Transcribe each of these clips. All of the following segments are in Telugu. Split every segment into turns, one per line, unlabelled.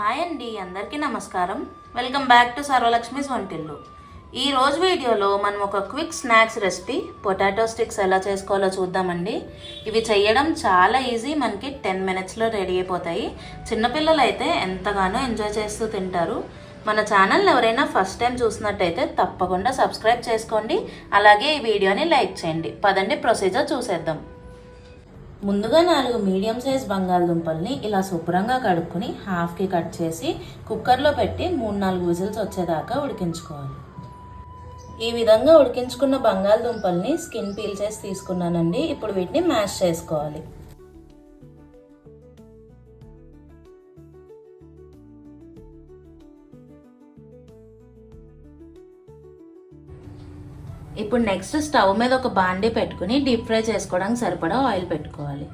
హాయ్ అండి అందరికీ నమస్కారం. వెల్కమ్ బ్యాక్ టు సర్వలక్ష్మిస్ వంటిల్లు. ఈ రోజు వీడియోలో మనం ఒక quick snacks recipe potato sticks ఎలా చేసుకోవాలో చూద్దామండి. ఇవి చేయడం చాలా ఈజీ మనకి టెన్ మినిట్స్లో రెడీ అయిపోతాయి. చిన్నపిల్లలు అయితే ఎంతగానో ఎంజాయ్ చేస్తూ తింటారు. మన ఛానల్ ఎవరైనా ఫస్ట్ టైం చూసినట్టయితే తప్పకుండా సబ్స్క్రైబ్ చేసుకోండి. అలాగే ఈ వీడియోని లైక్ చేయండి. పదండి ప్రొసీజర్ చూసేద్దాం. ముందుగా నాలుగు మీడియం సైజ్ బంగాళదుంపల్ని ఇలా శుభ్రంగా కడుక్కొని హాఫ్కి కట్ చేసి కుక్కర్లో పెట్టి మూడు నాలుగు విజిల్స్ వచ్చేదాకా ఉడికించుకోవాలి. ఈ విధంగా ఉడికించుకున్న బంగాళదుంపల్ని స్కిన్ పీల్ చేసి తీసుకున్నానండి. ఇప్పుడు వీటిని మ్యాష్ చేసుకోవాలి. ఇప్పుడు నెక్స్ట్ స్టవ్ మీద ఒక బాండీ పెట్టుకుని డీప్ ఫ్రై చేసుకోవడానికి సరిపడా ఆయిల్ పెట్టుకోవాలి.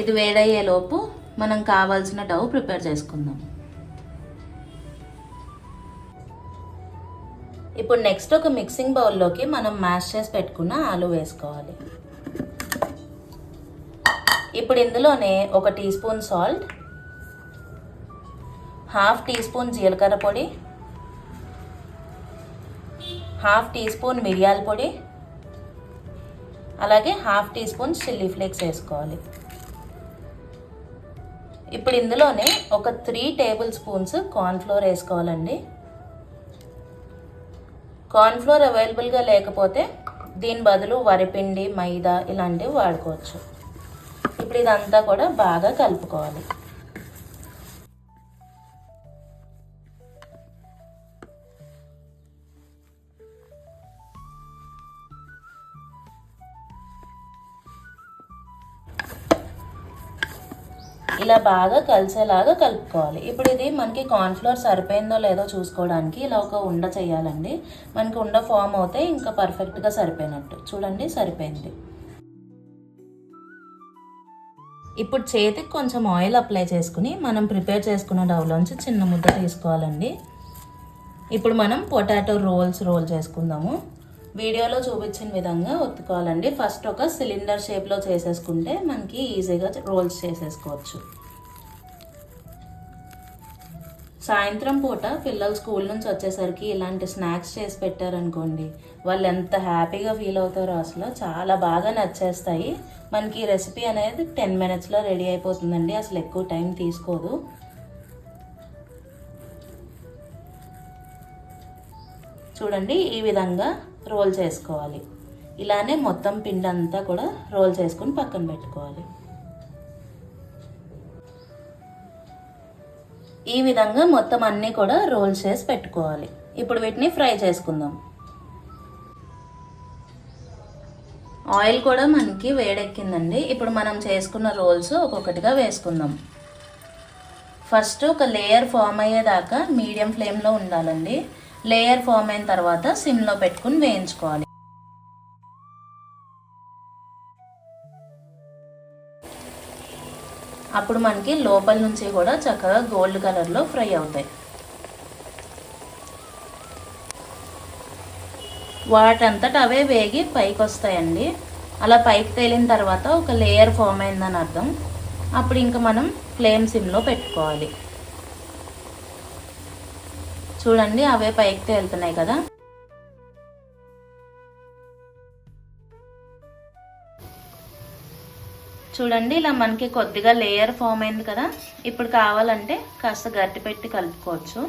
ఇది వేడయ్యే లోపు మనం కావాల్సిన డవ్ ప్రిపేర్ చేసుకుందాం. ఇప్పుడు నెక్స్ట్ ఒక మిక్సింగ్ బౌల్లోకి మనం మ్యాష్ చేసి పెట్టుకున్న ఆలు వేసుకోవాలి. ఇప్పుడు ఇందులోనే ఒక teaspoon salt half teaspoon జీలకర్ర పొడి హాఫ్ టీ స్పూన్ మిరియాల పొడి అలాగే half teaspoon chilli flakes వేసుకోవాలి. ఇప్పుడు ఇందులోనే ఒక త్రీ టేబుల్ స్పూన్స్ కార్న్ఫ్లోర్ వేసుకోవాలండి. కార్న్ఫ్లోర్ అవైలబుల్గా లేకపోతే దీని బదులు వరిపిండి మైదా ఇలాంటివి వాడుకోవచ్చు. ఇప్పుడు ఇదంతా కూడా బాగా కలుపుకోవాలి. ఇలా బాగా కలిసేలాగా కలుపుకోవాలి. ఇప్పుడు ఇది మనకి కార్న్ఫ్లోర్ సరిపోయిందో లేదో చూసుకోవడానికి ఇలా ఒక ఉండ చేయాలండి. మనకి ఉండ ఫామ్ అవుతే ఇంకా పర్ఫెక్ట్గా సరిపోయినట్టు. చూడండి సరిపోయింది. ఇప్పుడు చేతికి కొంచెం ఆయిల్ అప్లై చేసుకుని మనం ప్రిపేర్ చేసుకున్న డవ్లోంచి చిన్న ముద్ద తీసుకోవాలండి. ఇప్పుడు మనం పొటాటో రోల్స్ రోల్ చేసుకుందాము. వీడియోలో చూపించిన విధంగా ఒత్తుకోవాలండి. ఫస్ట్ ఒక సిలిండర్ షేప్లో చేసేసుకుంటే మనకి ఈజీగా రోల్స్ చేసేసుకోవచ్చు. సాయంత్రం పూట పిల్లలు స్కూల్ నుంచి వచ్చేసరికి ఇలాంటి స్నాక్స్ చేసి పెట్టారనుకోండి వాళ్ళు ఎంత హ్యాపీగా ఫీల్ అవుతారో అసలు చాలా బాగా నచ్చేస్తాయి. మనకి రెసిపీ అనేది టెన్ మినిట్స్లో రెడీ అయిపోతుందండి అసలు ఎక్కువ టైం తీసుకోదు. చూడండి ఈ విధంగా రోల్ చేసుకోవాలి. ఇలానే మొత్తం పిండి అంతా కూడా రోల్ చేసుకుని పక్కన పెట్టుకోవాలి. ఈ విధంగా మొత్తం అన్నీ కూడా రోల్ చేసి పెట్టుకోవాలి. ఇప్పుడు వీటిని ఫ్రై చేసుకుందాం. ఆయిల్ కూడా మనకి వేడెక్కిందండి. ఇప్పుడు మనం చేసుకున్న రోల్స్ ఒక్కొక్కటిగా వేసుకుందాం. ఫస్ట్ ఒక లేయర్ ఫామ్ అయ్యేదాకా మీడియం ఫ్లేమ్లో ఉండాలండి. లేయర్ ఫామ్ అయిన తర్వాత సిమ్లో పెట్టుకుని వేయించుకోవాలి. అప్పుడు మనకి లోపల నుంచి కూడా చక్కగా గోల్డ్ కలర్లో ఫ్రై అవుతాయి. వాటంతట అవే వేగి పైకి వస్తాయండి అలా పైకి తేలిన తర్వాత ఒక లేయర్ ఫామ్ అయిందని అర్థం. అప్పుడు ఇంకా మనం ఫ్లేమ్ సిమ్లో పెట్టుకోవాలి. చూడండి అవే పైకి వెళ్తున్నాయి కదా. చూడండి ఇలా మనకి కొద్దిగా లేయర్ ఫామ్ అయింది కదా. ఇప్పుడు కావాలంటే కాస్త గట్టి పెట్టి కలుపుకోవచ్చు.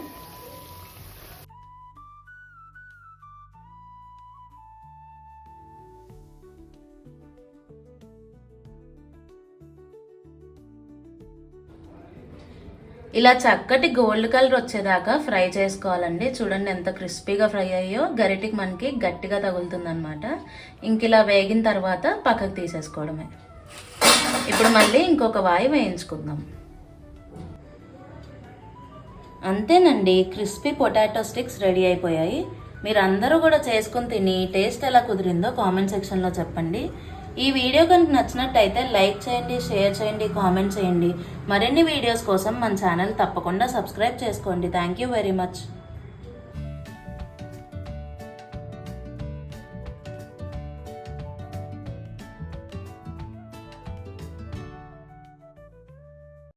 ఇలా చక్కటి గోల్డ్ కలర్ వచ్చేదాకా ఫ్రై చేసుకోవాలండి. చూడండి ఎంత క్రిస్పీగా ఫ్రై అయ్యో. గరిటికి మనకి గట్టిగా తగులుతుందనమాట ఇంక ఇలా వేగిన తర్వాత పక్కకు తీసేసుకోవడమే. ఇప్పుడు మళ్ళీ ఇంకొక వాయి వేయించుకుందాం. అంతేనండి క్రిస్పీ పొటాటో స్టిక్స్ రెడీ అయిపోయాయి. మీరు అందరూ కూడా చేసుకుని తిని టేస్ట్ ఎలా కుదిరిందో కామెంట్ సెక్షన్లో చెప్పండి. ఈ వీడియో కనుక నచ్చినట్టయితే లైక్ చేయండి షేర్ చేయండి కామెంట్ చేయండి. మరిన్ని వీడియోస్ కోసం మన ఛానల్ తప్పకుండా సబ్స్క్రైబ్ చేసుకోండి. Thank you very much.